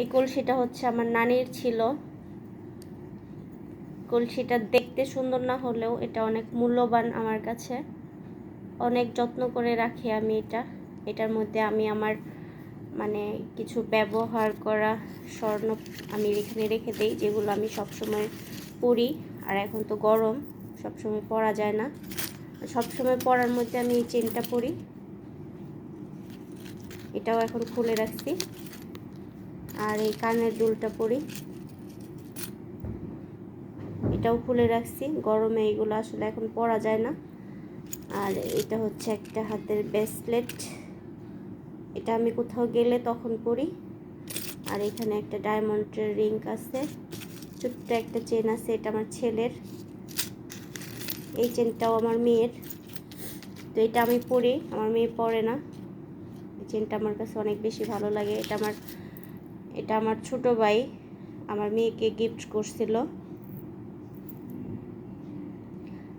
এই কলসিটা হচ্ছে আমার নানির ছিল। কলসিটা দেখতে সুন্দর না হলেও এটা অনেক মূল্যবান আমার কাছে। অনেক যত্ন করে রাখি আমি এটা। এটার মধ্যে আমি আমার মানে কিছু ব্যবহার করা স্বর্ণ আমি এখানে রেখে দিই, যেগুলো আমি সবসময় পরি। আর এখন তো গরম, সবসময় পরা যায় না। সবসময় পরার মধ্যে আমি এই চেনটা এটাও এখন খুলে রাখছি। আর এই কানের দুলটা পরি। এটাও খুলে রাখছি। গরমে এইগুলো আসলে এখন পরা যায় না। আর এটা হচ্ছে একটা হাতের ব্রেসলেট এটা আমি কোথাও গেলে তখন পরি। আর এখানে একটা ডায়মন্ডের রিং আছে। ছোট্ট একটা চেন আছে, এটা আমার ছেলের। এই চেনটাও আমার মেয়ের। তো এটা আমি পরি, আমার মেয়ে পরে না। এই চেনটা আমার কাছে অনেক বেশি ভালো লাগে। এটা আমার এটা আমার ছোট ভাই, আমার মেয়েকে গিফট করছিল।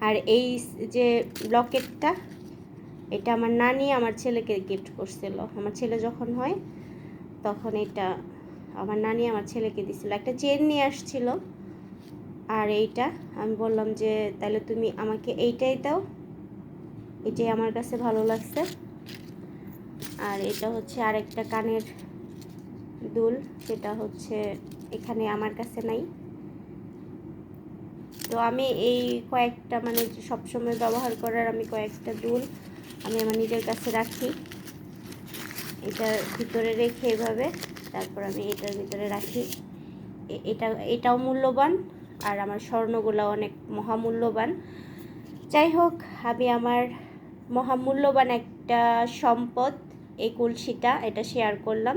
আর এই যে লকেটটা, এটা আমার নানি আমার ছেলেকে গিফট করছিল। আমার ছেলে যখন হয়, তখন এটা আমার নানি আমার ছেলেকে দিছিল। একটা চেন নিয়ে আসছিল। আর এইটা আমি বললাম যে, তাহলে তুমি আমাকে এইটাই দাও। এটাই আমার কাছে ভালো লাগছে। আর এটা হচ্ছে আরেকটা কানের দুল যেটা হচ্ছে এখানে আমার কাছে নাই। তো আমি এই কয়েকটা মানে সবসময় ব্যবহার করার আমি কয়েকটা দুল আমি আমার নিজের কাছে রাখি। এটার ভিতরে রেখে এভাবে, তারপর আমি এটার ভিতরে রাখি। এটা, এটাও মূল্যবান আর আমার স্বর্ণগুলো অনেক মহামূল্যবান। যাই হোক, আমি আমার মহামূল্যবান একটা সম্পদ, এই কলসিটা, এটা শেয়ার করলাম।